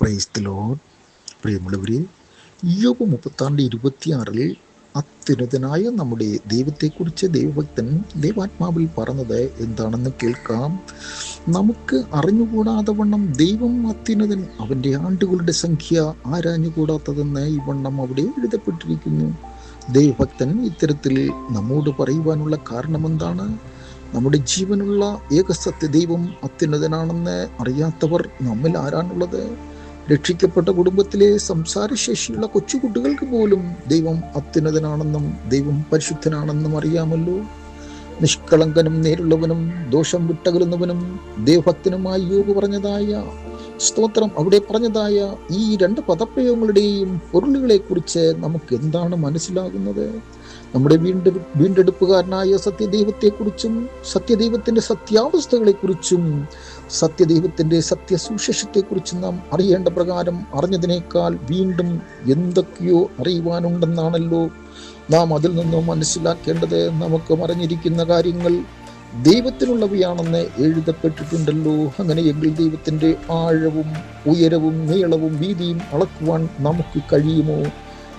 പ്രൈസ്തലോ പ്രിയമുള്ളവരെ യോബ് മുപ്പത്താണ്ട് ഇരുപത്തിയാറിൽ അത്യുന്നതനായ നമ്മുടെ ദൈവത്തെക്കുറിച്ച് ദൈവഭക്തൻ ദൈവാത്മാവിൽ പറഞ്ഞത് എന്താണെന്ന് കേൾക്കാം. നമുക്ക് അറിഞ്ഞുകൂടാതെ വണ്ണം ദൈവം അത്യുന്നതൻ അവന്റെ ആണ്ടുകളുടെ സംഖ്യ ആരാഞ്ഞുകൂടാത്തതെന്ന് ഈ വണ്ണം അവിടെ എഴുതപ്പെട്ടിരിക്കുന്നു. ദൈവഭക്തൻ ഇത്തരത്തിൽ നമ്മോട് പറയുവാനുള്ള കാരണം എന്താണ് നമ്മുടെ ജീവനുള്ള ഏകസത്യ ദൈവം അത്യുന്നതനാണെന്ന് അറിയാത്തവർ നമ്മിൽ ആരാണുള്ളത്? രക്ഷിക്കപ്പെട്ട കുടുംബത്തിലെ സംസാരശേഷിയുള്ള കൊച്ചുകുട്ടികൾക്ക് പോലും ദൈവം അത്യുന്നതനാണെന്നും ദൈവം പരിശുദ്ധനാണെന്നും അറിയാമല്ലോ. നിഷ്കളങ്കനും നേരുള്ളവനും ദോഷം വിട്ടകലുന്നവനും ദൈവഭക്തനുമായി യോഗ പറഞ്ഞതായ സ്തോത്രം. അവിടെ പറഞ്ഞതായ ഈ രണ്ട് പദപ്രയോഗങ്ങളുടെയും പൊരുളുകളെ കുറിച്ച് നമുക്ക് എന്താണ് മനസ്സിലാകുന്നത്? നമ്മുടെ വീണ്ട വീണ്ടെടുപ്പുകാരനായ സത്യദൈവത്തെക്കുറിച്ചും സത്യദൈവത്തിന്റെ സത്യാവസ്ഥകളെക്കുറിച്ചും സത്യദൈവത്തിന്റെ സത്യസുശേഷത്തെക്കുറിച്ചും നാം അറിയേണ്ട പ്രകാരം അറിഞ്ഞതിനേക്കാൾ വീണ്ടും എന്തൊക്കെയോ അറിയുവാനുണ്ടെന്നാണല്ലോ നാം അതിൽ നിന്നും മനസ്സിലാക്കേണ്ടത്. നമുക്ക് മറിഞ്ഞിരിക്കുന്ന കാര്യങ്ങൾ ദൈവത്തിനുള്ളവയാണെന്ന് എഴുതപ്പെട്ടിട്ടുണ്ടല്ലോ. അങ്ങനെയെങ്കിൽ ദൈവത്തിന്റെ ആഴവും ഉയരവും നീളവും വീതിയും അളക്കുവാൻ നമുക്ക് കഴിയുമോ?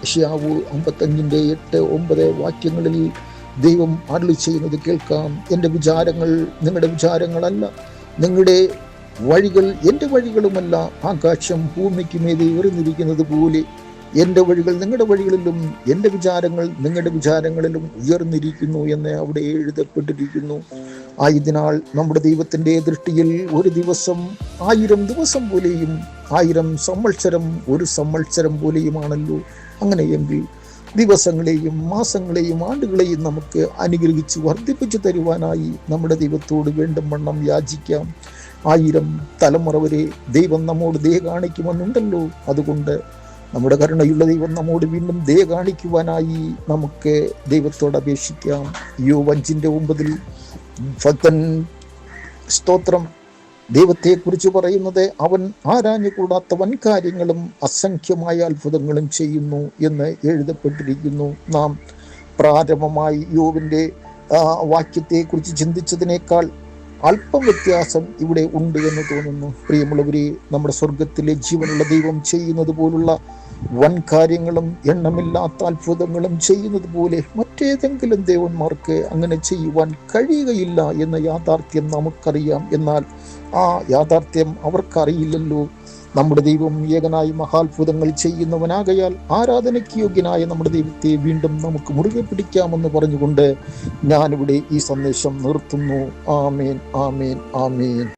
ഷിയാവു അമ്പത്തഞ്ചിന്റെ എട്ട് ഒമ്പത് വാക്യങ്ങളിൽ ദൈവം അരളി ചെയ്യുന്നത് കേൾക്കാം. എന്റെ വിചാരങ്ങൾ നിങ്ങളുടെ വിചാരങ്ങളല്ല. നിങ്ങളുടെ വഴികൾ എന്റെ വഴികളുമല്ല. ആകാശം ഭൂമിക്ക് മീതെ ഉയർന്നിരിക്കുന്നത് പോലെ എന്റെ വഴികൾ നിങ്ങളുടെ വഴികളിലും എന്റെ വിചാരങ്ങൾ നിങ്ങളുടെ വിചാരങ്ങളിലും ഉയർന്നിരിക്കുന്നു എന്ന് അവിടെ എഴുതപ്പെട്ടിരിക്കുന്നു. ആയതിനാൽ നമ്മുടെ ദൈവത്തിന്റെ ദൃഷ്ടിയിൽ ഒരു ദിവസം ആയിരം ദിവസം പോലെയും ആയിരം സമ്മത്സരം ഒരു സമ്മത്സരം പോലെയുമാണല്ലോ. അങ്ങനെയെങ്കിൽ ദിവസങ്ങളെയും മാസങ്ങളെയും ആണ്ടുകളെയും നമുക്ക് അനുഗ്രഹിച്ച് വർദ്ധിപ്പിച്ചു തരുവാനായി നമ്മുടെ ദൈവത്തോട് വേണ്ടും വണ്ണം യാചിക്കാം. ആയിരം തലമുറ വരെ ദൈവം നമ്മോട് ദേഹ കാണിക്കുമെന്നുണ്ടല്ലോ. അതുകൊണ്ട് നമ്മുടെ കരുണയുള്ള ദൈവം നമ്മോട് വീണ്ടും ദയ കാണിക്കുവാനായി നമുക്ക് ദൈവത്തോട് അപേക്ഷിക്കാം. യോ അഞ്ചിന്റെ ഒമ്പതിൽ ഭക്തൻ സ്തോത്രം. ദൈവത്തെക്കുറിച്ച് പറയുന്നത് അവൻ ആരാഞ്ഞുകൂടാത്ത വൻ കാര്യങ്ങളും അസംഖ്യമായ അത്ഭുതങ്ങളും ചെയ്യുന്നു എന്ന് എഴുതപ്പെട്ടിരിക്കുന്നു. നാം പ്രാരംഭമായി യോവിന്റെ വാക്യത്തെക്കുറിച്ച് ചിന്തിച്ചതിനേക്കാൾ അല്പം വ്യത്യാസം ഇവിടെ ഉണ്ട് എന്ന് തോന്നുന്നു. പ്രിയമുള്ളവരെ നമ്മുടെ സ്വർഗത്തിലെ ജീവനുള്ള ദൈവം ചെയ്യുന്നത് പോലുള്ള വൻ കാര്യങ്ങളും എണ്ണമില്ലാത്ത അത്ഭുതങ്ങളും ചെയ്യുന്നത് പോലെ മറ്റേതെങ്കിലും ദേവന്മാർക്ക് അങ്ങനെ ചെയ്യുവാൻ കഴിയുകയില്ല എന്ന യാഥാർത്ഥ്യം നമുക്കറിയാം. എന്നാൽ ആ യാഥാർത്ഥ്യം അവർക്കറിയില്ലല്ലോ. നമ്മുടെ ദൈവം ഏകനായി മഹാത്ഭുതങ്ങൾ ചെയ്യുന്നവനാകയാൽ ആരാധനയ്ക്ക് യോഗ്യനായ നമ്മുടെ ദൈവത്തെ വീണ്ടും നമുക്ക് മുറുകെ പിടിക്കാമെന്ന് പറഞ്ഞുകൊണ്ട് ഞാനിവിടെ ഈ സന്ദേശം നിർത്തുന്നു. ആമേൻ ആമേൻ ആമേൻ.